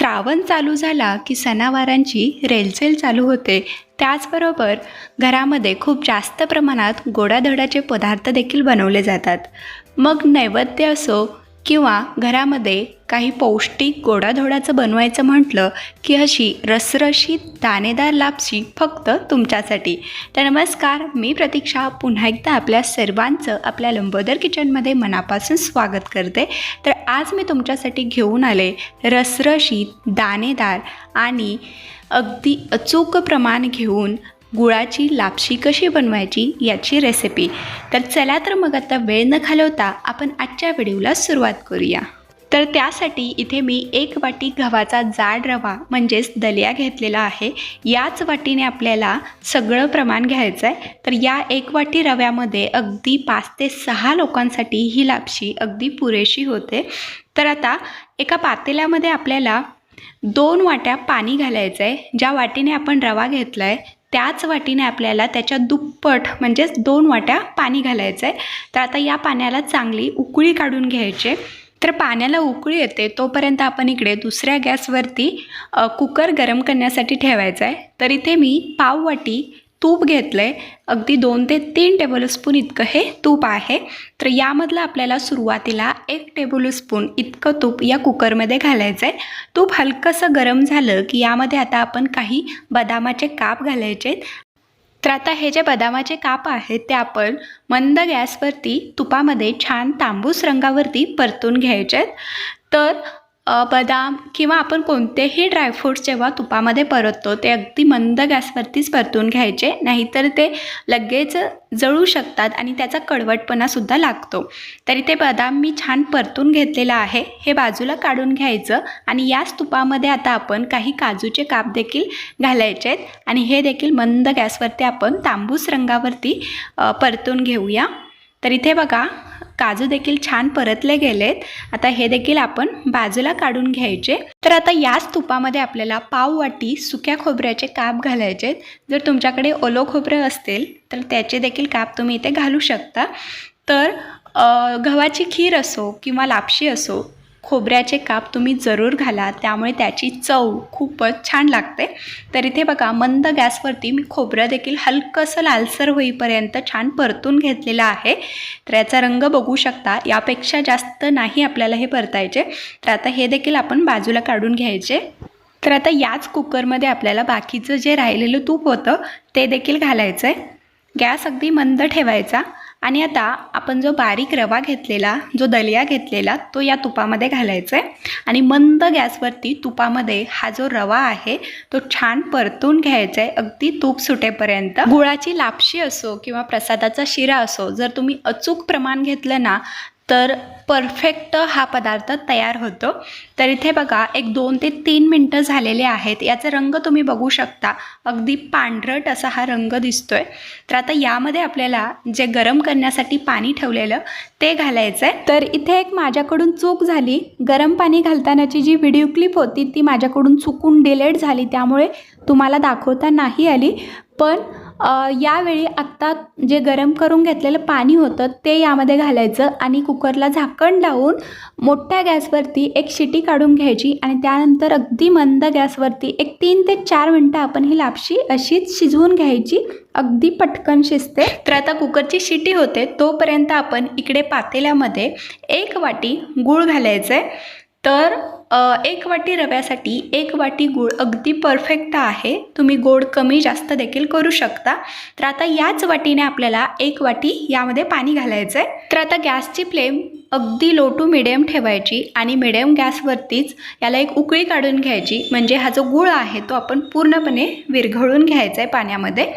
श्रावण चालू झाला की सणावारांची रेलचेल चालू होते. त्याचबरोबर घरामध्ये खूप जास्त प्रमाणात गोडाधडाचे पदार्थ देखील बनवले जातात. मग नैवेद्य असो किंवा घरामध्ये काही पौष्टिक गोडाधोडाचं बनवायचं म्हटलं की अशी रसरशीत दाणेदार लापशी फक्त तुमच्यासाठी. तर नमस्कार मी प्रतीक्षा. पुन्हा एकदा आपल्या सर्वांचं आपल्या लंबोदर किचनमध्ये मनापासून स्वागत करते. तर आज मी तुमच्यासाठी घेऊन आले रसरशीत दाणेदार आणि अगदी अचूक प्रमाण घेऊन गुळाची लापशी कशी बनवायची याची रेसिपी तर चला तर मग आता वेळ न घालवता आपण आजच्या व्हिडिओला सुरुवात करूया. तर त्यासाठी इथे मी एक वाटी गव्हाचा जाड रवा म्हणजेच दलिया घेतलेला आहे. याच वाटीने आपल्याला सगळं प्रमाण घ्यायचं आहे तर या एक वाटी रव्यामध्ये अगदी पाच ते सहा लोकांसाठी ही लापशी अगदी पुरेशी होते. तर आता एका पातेल्यामध्ये आपल्याला दोन वाट्या पाणी घालायचं आहे ज्या वाटीने आपण रवा घेतला आहे त्याच वाटीने आपल्याला त्याच्या दुप्पट म्हणजेच दोन वाट्या पाणी घालायचं आहे तर आता या पाण्याला चांगली उकळी काढून घ्यायचे. तर पाण्याला उकळी येते तोपर्यंत आपण इकडे दुसऱ्या गॅसवरती कुकर गरम करण्यासाठी ठेवायचा आहे तर इथे मी पाववाटी तूप घेतलं आहे अगदी दोन ते तीन टेबलस्पून इतकं हे तूप आहे. तर यामधलं आपल्याला सुरुवातीला एक टेबलस्पून इतकं तूप या कुकरमध्ये घालायचं आहे तूप हलकंसं गरम झालं की यामध्ये आता आपण काही बदामाचे काप घालायचे आहेत तर आता हे जे बदामाचे काप आहेत ते आपण मंद गॅसवरती तुपामध्ये छान तांबूस रंगावरती परतून घ्यायचे आहेत तर बदाम किंवा आपण कोणतेही ड्रायफ्रूट्स जेव्हा तुपामध्ये परततो ते अगदी मंद गॅसवरतीच परतून घ्यायचे नाहीतर ते लगेच जळू शकतात आणि त्याचा कडवटपणासुद्धा लागतो. तरी ते बदाम मी छान परतून घेतलेलं आहे हे बाजूला काढून घ्यायचं आणि याच तुपामध्ये आता आपण काही काजूचे काप देखील घालायचे आहेत आणि हे देखील मंद गॅसवरती आपण तांबूस रंगावरती परतून घेऊया. तर इथे बघा काजू देखील छान परतले गेलेत. आता हे देखील आपण बाजूला काढून घ्यायचे. तर आता याच तुपामध्ये आपल्याला पाव वाटी सुक्या खोबऱ्याचे काप घालायचे आहेत. जर तुमच्याकडे ओलो खोबरं असतील तर त्याचे देखील काप तुम्ही इथे घालू शकता. तर गव्हाची खीर असो किंवा लापशी असो खोबऱ्याचे काप तुम्ही जरूर घाला त्यामुळे त्याची चव खूपच छान लागते. तर इथे बघा मंद गॅसवरती मी खोबरं देखील हलकंसं लालसर होईपर्यंत छान परतून घेतलेलं आहे. तर याचा रंग बघू शकता यापेक्षा जास्त नाही आपल्याला हे परतायचे. तर आता हे देखील आपण बाजूला काढून घ्यायचे. तर आता याच कुकरमध्ये आपल्याला बाकीचं जे राहिलेलं तूप होतं ते देखील घालायचं आहे गॅस अगदी मंद ठेवायचा. आणि आता आपण जो बारीक रवा घेतलेला जो दलिया घेतलेला तो या तुपामध्ये घालायचा आहे आणि मंद गॅसवरती तुपामध्ये हा जो रवा आहे तो छान परतून घ्यायचा आहे अगदी तूप सुटेपर्यंत. गुळाची लापशी असो किंवा प्रसादाचा शिरा असो जर तुम्ही अचूक प्रमाण घेतलं ना तर परफेक्ट हा पदार्थ तयार होतो. तर इथे बघा एक दोन ते तीन मिनटं झालेले आहेत. याचा रंग तुम्ही बघू शकता. अगदी पांढरट असा हा रंग दिसतोय. तर आता यामध्ये आपल्याला जे गरम करण्यासाठी पाणी ठेवलेलं ते घालायचं आहे तर इथे एक माझ्याकडून चूक झाली. गरम पाणी घालतानाची जी व्हिडिओ क्लिप होती ती माझ्याकडून चुकून डिलेट झाली. त्यामुळे तुम्हाला दाखवता नाही आली. पण यावेळी आत्ता जे गरम करून घेतलेलं पाणी होतं ते यामध्ये घालायचं आणि कुकरला झाकण लावून मोठ्या गॅसवरती एक शिटी काढून घ्यायची आणि त्यानंतर अगदी मंद गॅसवरती एक तीन ते चार मिनटं आपण ही लापशी अशीच शिजवून घ्यायची. अगदी पटकन शिजते. तर आता कुकरची शिटी होते तोपर्यंत आपण इकडे पातेल्यामध्ये एक वाटी गूळ घालायचं आहे तर एक वाटी रव्यासाठी एक वाटी गूळ अगदी परफेक्ट आहे. तुम्ही गोड कमी जास्त देखील करू शकता. तर आता याच वाटीने आपल्याला एक वाटी यामध्ये पाणी घालायचं आहे तर आता गॅसची फ्लेम अगदी लो टू मिडियम ठेवायची आणि मिडियम गॅसवरतीच याला एक उकळी काढून घ्यायची. म्हणजे हा जो गूळ आहे तो आपण पूर्णपणे विरघळून घ्यायचा आहे पाण्यामध्ये.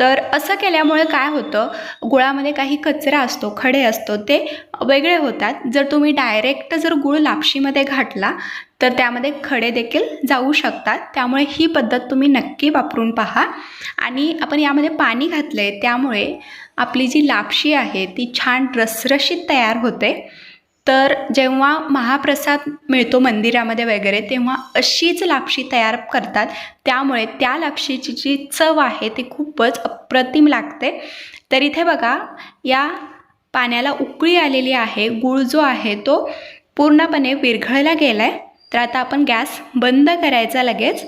तर असं केल्यामुळे काय होतं? गुळामध्ये काही कचरा असतो खडे असतो ते वेगळे होतात. जर तुम्ही डायरेक्ट जर गुळ लापशीमध्ये घातला तर त्यामध्ये खडे देखील जाऊ शकतात. त्यामुळे ही पद्धत तुम्ही नक्की वापरून पहा. आणि आपण यामध्ये पाणी घातलं आहे त्यामुळे आपली जी लापशी आहे ती छान रसरशीत तयार होते. तर जेव्हा महाप्रसाद मिळतो मंदिरामध्ये वगैरे तेव्हा अशीच लापशी तयार करतात. त्यामुळे त्या लापशीची जी चव आहे ती खूपच अप्रतिम लागते. तर इथे बघा या पाण्याला उकळी आलेली आहे गूळ जो आहे तो पूर्णपणे विरघळला गेला आहे तर आता आपण गॅस बंद करायचा लगेच.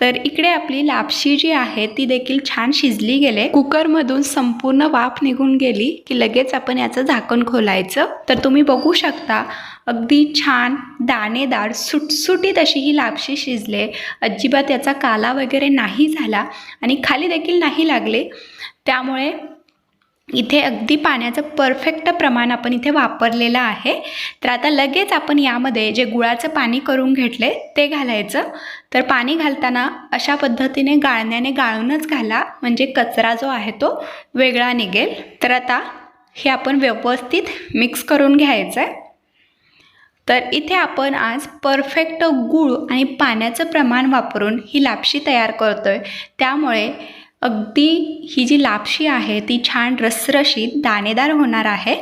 तर इकडे आपली लापशी जी आहे ती देखील छान शिजली गेले. कुकरमधून संपूर्ण वाफ निघून गेली की लगेच आपण याचं झाकण खोलायचं. तर तुम्ही बघू शकता अगदी छान दाणेदार सुटसुटीत अशी ही लापशी शिजले. अजिबात याचा काला वगैरे नाही झाला आणि खाली देखील नाही लागले. त्यामुळे इथे अगदी पाण्याचं परफेक्ट प्रमाण आपण इथे वापरलेलं आहे. तर आता लगेच आपण यामध्ये जे गुळाचं पाणी करून घेतले ते घालायचं. तर पाणी घालताना अशा पद्धतीने गाळण्याने गाळूनच घाला म्हणजे कचरा जो आहे तो वेगळा निघेल. तर आता हे आपण व्यवस्थित मिक्स करून घ्यायचं आहे तर इथे आपण आज परफेक्ट गूळ आणि पाण्याचं प्रमाण वापरून ही लापशी तयार करतो आहे त्यामुळे अगदी ही जी लापशी आहे ती छान रसरशीत दाणेदार होणार आहे.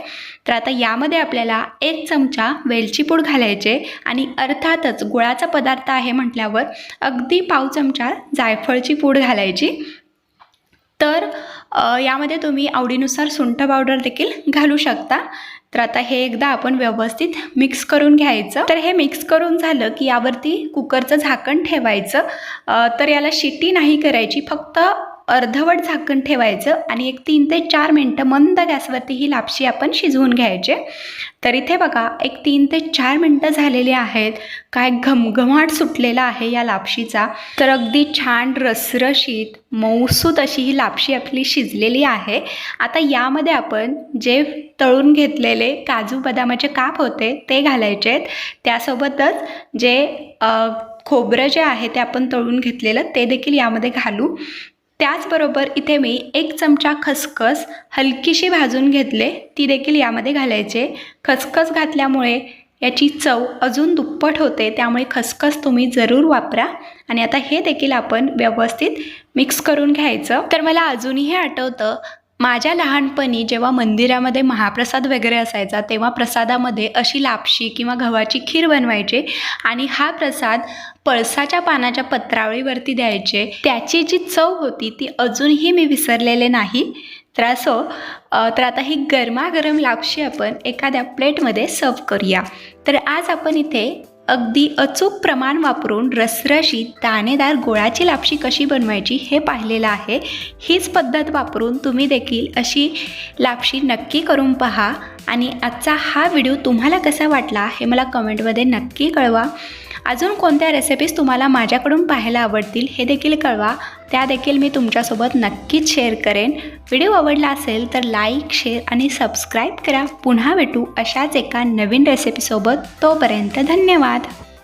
तर आता यामध्ये आपल्याला एक चमचा वेलची पूड घालायचे आणि अर्थातच गुळाचा पदार्थ आहे म्हटल्यावर अगदी पाव चमचा जायफळची पूड घालायची. तर यामध्ये तुम्ही आवडीनुसार सुंठ पावडर देखील घालू शकता. तर आता हे एकदा आपण व्यवस्थित मिक्स करून घ्यायचं. तर हे मिक्स करून झालं की यावरती कुकरचं झाकण ठेवायचं. तर याला शिट्टी नाही करायची फक्त अर्धवट झाकण ठेवायचं आणि एक तीन ते चार मिनटं मंद गॅसवरती ही लापशी आपण शिजवून घ्यायचे. तर इथे बघा एक तीन ते चार मिनटं झालेली आहेत. काय घमघमाट सुटलेला आहे या लापशीचा. तर अगदी छान रसरशीत मऊसूत अशी ही लापशी आपली शिजलेली आहे. आता यामध्ये आपण जे तळून घेतलेले काजू बदामाचे काप होते ते घालायचे आहेत. त्यासोबतच जे खोबरं जे आहे ते आपण तळून घेतलेलं ते देखील यामध्ये घालू. त्याचबरोबर इथे मी एक चमचा खसखस हलकीशी भाजून घेतले. ती देखील यामध्ये घालायचे. खसखस घातल्यामुळे याची चव अजून दुप्पट होते. त्यामुळे खसखस तुम्ही जरूर वापरा. आणि आता हे देखील आपण व्यवस्थित मिक्स करून घ्यायचं. तर मला अजूनही आठवतं माझ्या लहानपणी जेव्हा मंदिरामध्ये महाप्रसाद वगैरे असायचा तेव्हा प्रसादामध्ये अशी लापशी किंवा गव्हाची खीर बनवायचे आणि हा प्रसाद पळसाच्या पानाच्या पत्रावळीवरती द्यायचे. त्याची जी चव होती ती अजूनही मी विसरलेले नाही. तर असो तर आता ही गरमागरम लापशी आपण एखाद्या प्लेटमध्ये सर्व करूया. तर आज आपण इथे अगदी अचूक प्रमाण वापरून रसरशीत दाणेदार गोळाची लापशी कशी बनवायची हे पाहिलेलं आहे. हीच पद्धत वापरून तुम्ही देखील अशी लापशी नक्की करून पहा. आणि आजचा हा व्हिडिओ तुम्हाला कसा वाटला हे मला कमेंटमध्ये नक्की कळवा. अजून कोणत्या रेसिपीज तुम्हाला माझ्याकडून पाहायला आवडतील हे देखील कळवा. त्या देखील मी तुमच्यासोबत नक्कीच शेअर करेन. व्हिडिओ आवडला असेल तर लाईक शेअर आणि सबस्क्राईब करा. पुन्हा भेटू अशाच एका नवीन रेसिपीसोबत तोपर्यंत धन्यवाद.